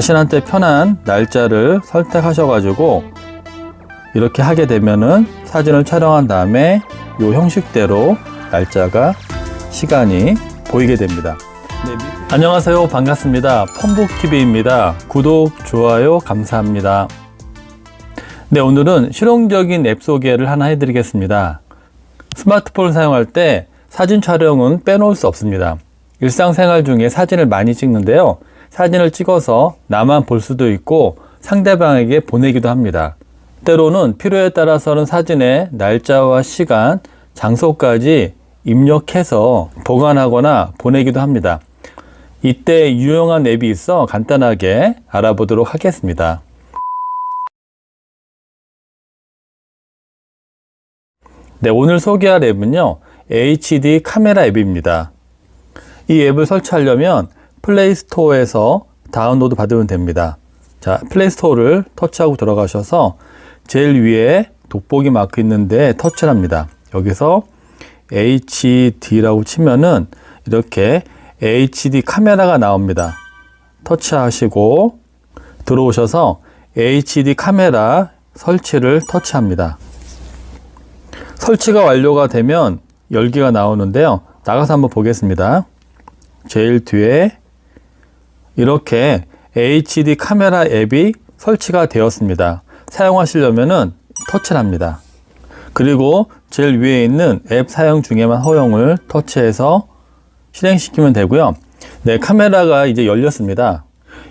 자신한테 편한 날짜를 선택하셔가지고 이렇게 하게 되면은 사진을 촬영한 다음에 이 형식대로 날짜가 시간이 보이게 됩니다. 네, 밑- 안녕하세요. 반갑습니다. 펌북TV입니다. 구독, 좋아요, 감사합니다. 네, 오늘은 실용적인 앱 소개를 하나 해드리겠습니다. 스마트폰을 사용할 때 사진 촬영은 빼놓을 수 없습니다. 일상생활 중에 사진을 많이 찍는데요. 사진을 찍어서 나만 볼 수도 있고 상대방에게 보내기도 합니다. 때로는 필요에 따라서는 사진에 날짜와 시간, 장소까지 입력해서 보관하거나 보내기도 합니다. 이때 유용한 앱이 있어 간단하게 알아보도록 하겠습니다. 네, 오늘 소개할 앱은요, HD 카메라 앱입니다. 이 앱을 설치하려면 플레이스토어에서 다운로드 받으면 됩니다. 자, 플레이스토어를 터치하고 들어가셔서 제일 위에 돋보기 마크 있는데 터치를 합니다. 여기서 HD라고 치면은 이렇게 HD 카메라가 나옵니다. 터치하시고 들어오셔서 HD 카메라 설치를 터치합니다. 설치가 완료가 되면 열기가 나오는데요. 나가서 한번 보겠습니다. 제일 뒤에 이렇게 HD 카메라 앱이 설치가 되었습니다. 사용하시려면은 터치를 합니다. 그리고 제일 위에 있는 앱 사용 중에만 허용을 터치해서 실행시키면 되고요. 네, 카메라가 이제 열렸습니다.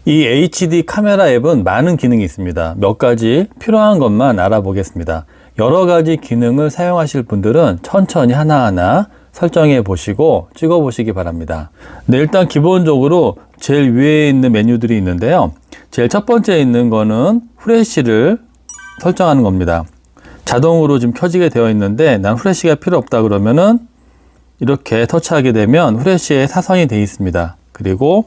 이 HD 카메라 앱은 많은 기능이 있습니다. 몇 가지 필요한 것만 알아보겠습니다. 여러 가지 기능을 사용하실 분들은 천천히 하나하나 설정해 보시고 찍어 보시기 바랍니다. 네, 일단 기본적으로 제일 위에 있는 메뉴들이 있는데요. 제일 첫 번째 있는 거는 후레쉬를 설정하는 겁니다. 자동으로 지금 켜지게 되어 있는데 난 후레쉬가 필요 없다 그러면은 이렇게 터치하게 되면 후레쉬에 사선이 되어 있습니다. 그리고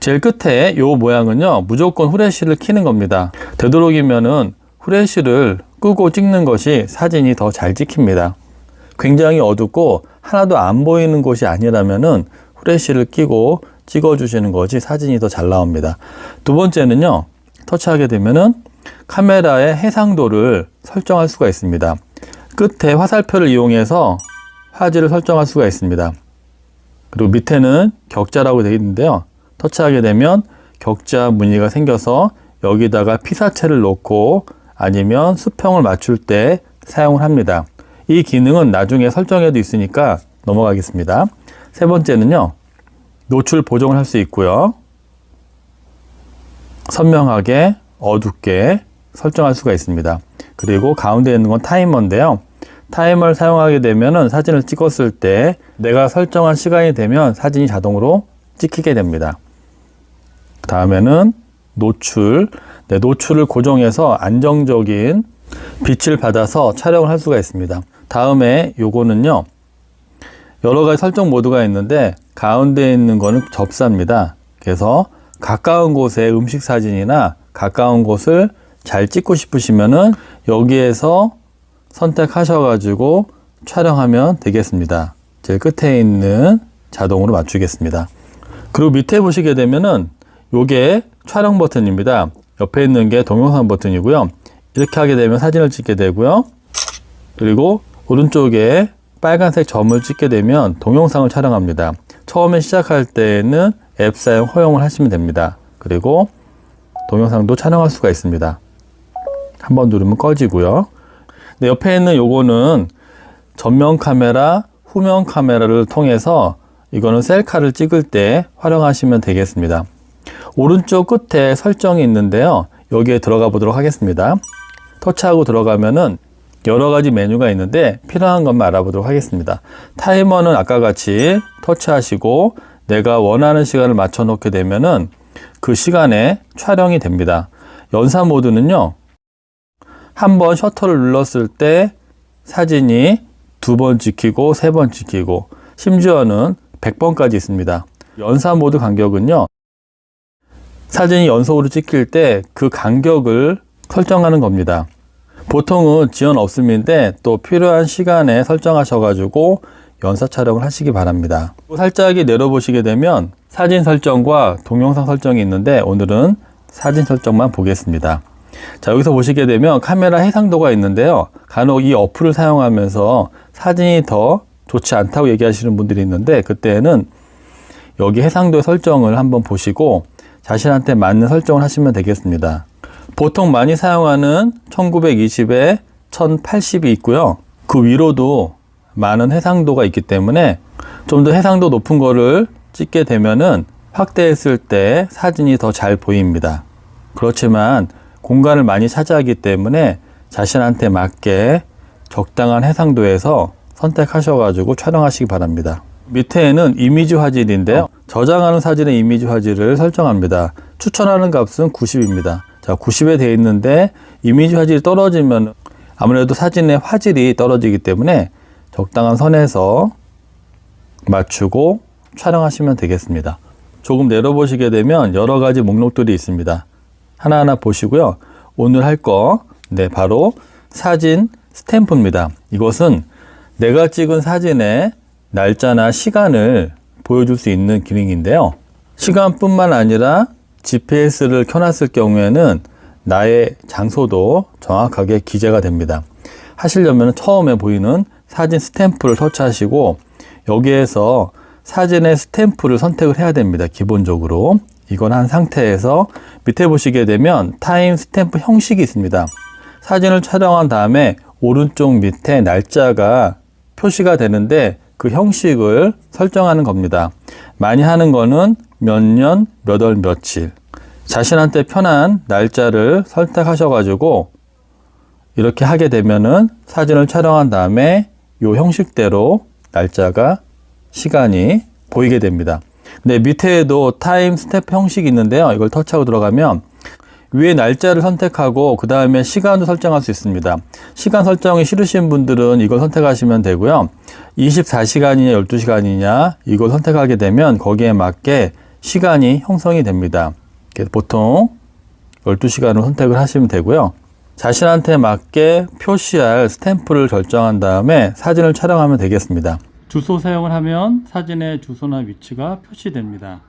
제일 끝에 요 모양은요 무조건 후레쉬를 켜는 겁니다. 되도록이면은 후레쉬를 끄고 찍는 것이 사진이 더 잘 찍힙니다. 굉장히 어둡고 하나도 안 보이는 곳이 아니라면은 후레쉬를 끼고 찍어 주시는 것이 사진이 더 잘 나옵니다. 두 번째는요 터치하게 되면은 카메라의 해상도를 설정할 수가 있습니다. 끝에 화살표를 이용해서 화질을 설정할 수가 있습니다. 그리고 밑에는 격자라고 되어 있는데요. 터치하게 되면 격자 무늬가 생겨서 여기다가 피사체를 놓고 아니면 수평을 맞출 때 사용을 합니다. 이 기능은 나중에 설정해도 있으니까 넘어가겠습니다. 세 번째는요. 노출 보정을 할 수 있고요. 선명하게 어둡게 설정할 수가 있습니다. 그리고 가운데 있는 건 타이머인데요. 타이머를 사용하게 되면 사진을 찍었을 때 내가 설정한 시간이 되면 사진이 자동으로 찍히게 됩니다. 다음에는 노출. 네, 노출을 고정해서 안정적인 빛을 받아서 촬영을 할 수가 있습니다. 다음에 요거는요. 여러 가지 설정 모드가 있는데 가운데 있는 거는 접사입니다. 그래서 가까운 곳의 음식 사진이나 가까운 곳을 잘 찍고 싶으시면은 여기에서 선택하셔가지고 촬영하면 되겠습니다. 제일 끝에 있는 자동으로 맞추겠습니다. 그리고 밑에 보시게 되면은 요게 촬영 버튼입니다. 옆에 있는 게 동영상 버튼이고요. 이렇게 하게 되면 사진을 찍게 되고요. 그리고 오른쪽에 빨간색 점을 찍게 되면 동영상을 촬영합니다. 처음에 시작할 때에는 앱 사용 허용을 하시면 됩니다. 그리고 동영상도 촬영할 수가 있습니다. 한번 누르면 꺼지고요. 네, 옆에 있는 요거는 전면 카메라, 후면 카메라를 통해서 이거는 셀카를 찍을 때 활용하시면 되겠습니다. 오른쪽 끝에 설정이 있는데요. 여기에 들어가 보도록 하겠습니다. 터치하고 들어가면은 여러 가지 메뉴가 있는데 필요한 것만 알아보도록 하겠습니다. 타이머는 아까 같이 터치하시고 내가 원하는 시간을 맞춰 놓게 되면은 그 시간에 촬영이 됩니다. 연사 모드는요. 한 번 셔터를 눌렀을 때 사진이 두 번 찍히고 세 번 찍히고 심지어는 100번까지 있습니다. 연사 모드 간격은요. 사진이 연속으로 찍힐 때 그 간격을 설정하는 겁니다. 보통은 지원 없음인데 또 필요한 시간에 설정하셔가지고 연사 촬영을 하시기 바랍니다. 살짝이 내려보시게 되면 사진 설정과 동영상 설정이 있는데 오늘은 사진 설정만 보겠습니다. 자, 여기서 보시게 되면 카메라 해상도가 있는데요. 간혹 이 어플을 사용하면서 사진이 더 좋지 않다고 얘기하시는 분들이 있는데 그때는 여기 해상도 설정을 한번 보시고 자신한테 맞는 설정을 하시면 되겠습니다. 보통 많이 사용하는 1920에 1080이 있고요. 그 위로도 많은 해상도가 있기 때문에 좀 더 해상도 높은 거를 찍게 되면은 확대했을 때 사진이 더 잘 보입니다. 그렇지만 공간을 많이 차지하기 때문에 자신한테 맞게 적당한 해상도에서 선택하셔가지고 촬영하시기 바랍니다. 밑에는 이미지 화질인데요. 저장하는 사진의 이미지 화질을 설정합니다. 추천하는 값은 90입니다. 자, 90에 되어 있는데 이미지 화질이 떨어지면 아무래도 사진의 화질이 떨어지기 때문에 적당한 선에서 맞추고 촬영하시면 되겠습니다. 조금 내려보시게 되면 여러 가지 목록들이 있습니다. 하나하나 보시고요. 오늘 할 거, 네, 바로 사진 스탬프입니다. 이것은 내가 찍은 사진의 날짜나 시간을 보여줄 수 있는 기능인데요. 시간뿐만 아니라 GPS를 켜놨을 경우에는 나의 장소도 정확하게 기재가 됩니다. 하시려면 처음에 보이는 사진 스탬프를 터치하시고 여기에서 사진의 스탬프를 선택을 해야 됩니다. 기본적으로. 이건 한 상태에서 밑에 보시게 되면 타임 스탬프 형식이 있습니다. 사진을 촬영한 다음에 오른쪽 밑에 날짜가 표시가 되는데 그 형식을 설정하는 겁니다. 많이 하는 거는 몇 년, 몇 월, 며칠. 자신한테 편한 날짜를 선택하셔가지고 이렇게 하게 되면은 사진을 촬영한 다음에 이 형식대로 날짜가 시간이 보이게 됩니다. 네, 밑에도 타임 스텝 형식이 있는데요. 이걸 터치하고 들어가면 위에 날짜를 선택하고 그 다음에 시간도 설정할 수 있습니다. 시간 설정이 싫으신 분들은 이걸 선택하시면 되고요. 24시간이냐 12시간이냐 이걸 선택하게 되면 거기에 맞게 시간이 형성이 됩니다. 보통 12시간을 선택을 하시면 되고요. 자신한테 맞게 표시할 스탬프를 결정한 다음에 사진을 촬영하면 되겠습니다. 주소 사용을 하면 사진의 주소나 위치가 표시됩니다.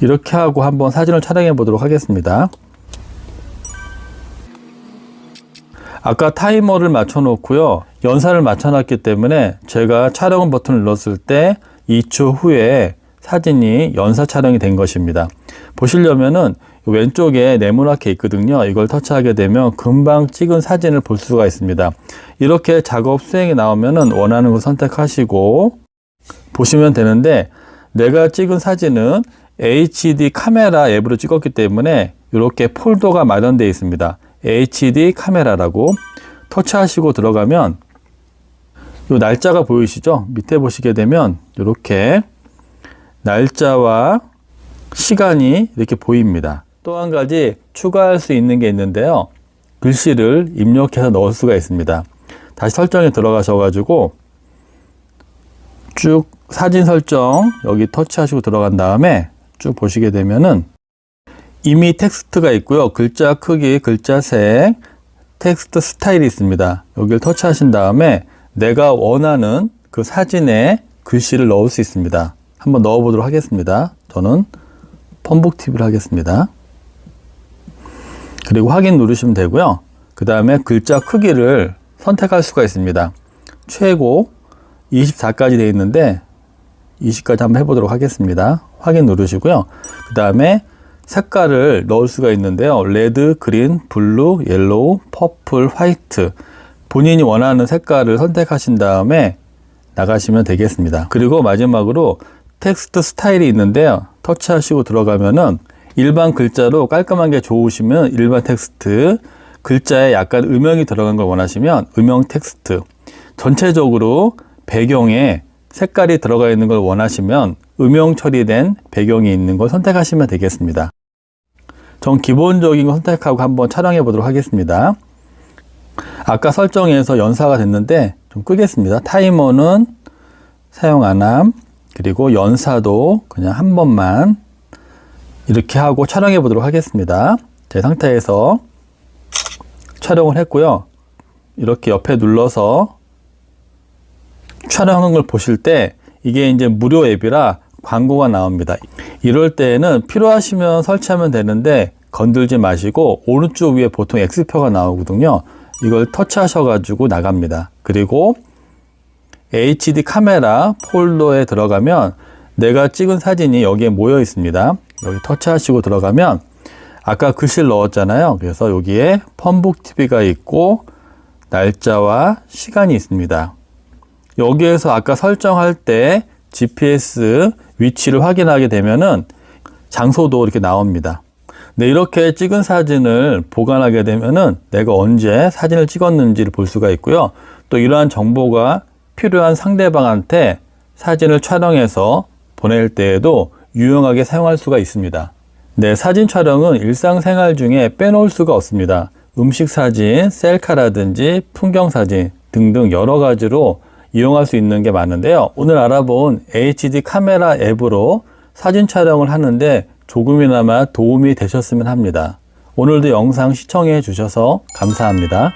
이렇게 하고 한번 사진을 촬영해 보도록 하겠습니다. 아까 타이머를 맞춰 놓고요. 연사를 맞춰 놨기 때문에 제가 촬영 버튼을 눌렀을 때 2초 후에 사진이 연사 촬영이 된 것입니다. 보시려면은 왼쪽에 네모나게 있거든요. 이걸 터치하게 되면 금방 찍은 사진을 볼 수가 있습니다. 이렇게 작업 수행이 나오면은 원하는 걸 선택하시고 보시면 되는데 내가 찍은 사진은 HD 카메라 앱으로 찍었기 때문에 이렇게 폴더가 마련되어 있습니다. HD 카메라라고 터치하시고 들어가면 이 날짜가 보이시죠? 밑에 보시게 되면 이렇게 날짜와 시간이 이렇게 보입니다. 또 한 가지 추가할 수 있는 게 있는데요. 글씨를 입력해서 넣을 수가 있습니다. 다시 설정에 들어가셔가지고 쭉 사진 설정 여기 터치하시고 들어간 다음에 쭉 보시게 되면은 이미 텍스트가 있고요. 글자 크기, 글자 색, 텍스트 스타일이 있습니다. 여기를 터치하신 다음에 내가 원하는 그 사진에 글씨를 넣을 수 있습니다. 한번 넣어 보도록 하겠습니다. 저는 펌북 TV를 하겠습니다. 그리고 확인 누르시면 되고요. 그 다음에 글자 크기를 선택할 수가 있습니다. 최고 24까지 되어 있는데 20까지 한번 해보도록 하겠습니다. 확인 누르시고요. 그 다음에 색깔을 넣을 수가 있는데요. 레드, 그린, 블루, 옐로우, 퍼플, 화이트. 본인이 원하는 색깔을 선택하신 다음에 나가시면 되겠습니다. 그리고 마지막으로 텍스트 스타일이 있는데요. 터치하시고 들어가면은 일반 글자로 깔끔한 게 좋으시면 일반 텍스트, 글자에 약간 음영이 들어간 걸 원하시면 음영 텍스트, 전체적으로 배경에 색깔이 들어가 있는 걸 원하시면 음영 처리된 배경이 있는 걸 선택하시면 되겠습니다. 전 기본적인 거 선택하고 한번 촬영해 보도록 하겠습니다. 아까 설정에서 연사가 됐는데 좀 끄겠습니다. 타이머는 사용 안 함. 그리고 연사도 그냥 한 번만 이렇게 하고 촬영해 보도록 하겠습니다. 제 상태에서 촬영을 했고요. 이렇게 옆에 눌러서 촬영한 걸 보실 때 이게 이제 무료 앱이라 광고가 나옵니다. 이럴 때에는 필요하시면 설치하면 되는데 건들지 마시고 오른쪽 위에 보통 X표가 나오거든요. 이걸 터치하셔가지고 나갑니다. 그리고 HD 카메라 폴더에 들어가면 내가 찍은 사진이 여기에 모여 있습니다. 여기 터치하시고 들어가면 아까 글씨를 넣었잖아요. 그래서 여기에 펌북 TV가 있고 날짜와 시간이 있습니다. 여기에서 아까 설정할 때 GPS 위치를 확인하게 되면은 장소도 이렇게 나옵니다. 네, 이렇게 찍은 사진을 보관하게 되면은 내가 언제 사진을 찍었는지를 볼 수가 있고요. 또 이러한 정보가 필요한 상대방한테 사진을 촬영해서 보낼 때에도 유용하게 사용할 수가 있습니다. 네, 사진 촬영은 일상생활 중에 빼놓을 수가 없습니다. 음식 사진, 셀카라든지 풍경 사진 등등 여러 가지로 이용할 수 있는 게 많은데요. 오늘 알아본 HD 카메라 앱으로 사진 촬영을 하는데 조금이나마 도움이 되셨으면 합니다. 오늘도 영상 시청해 주셔서 감사합니다.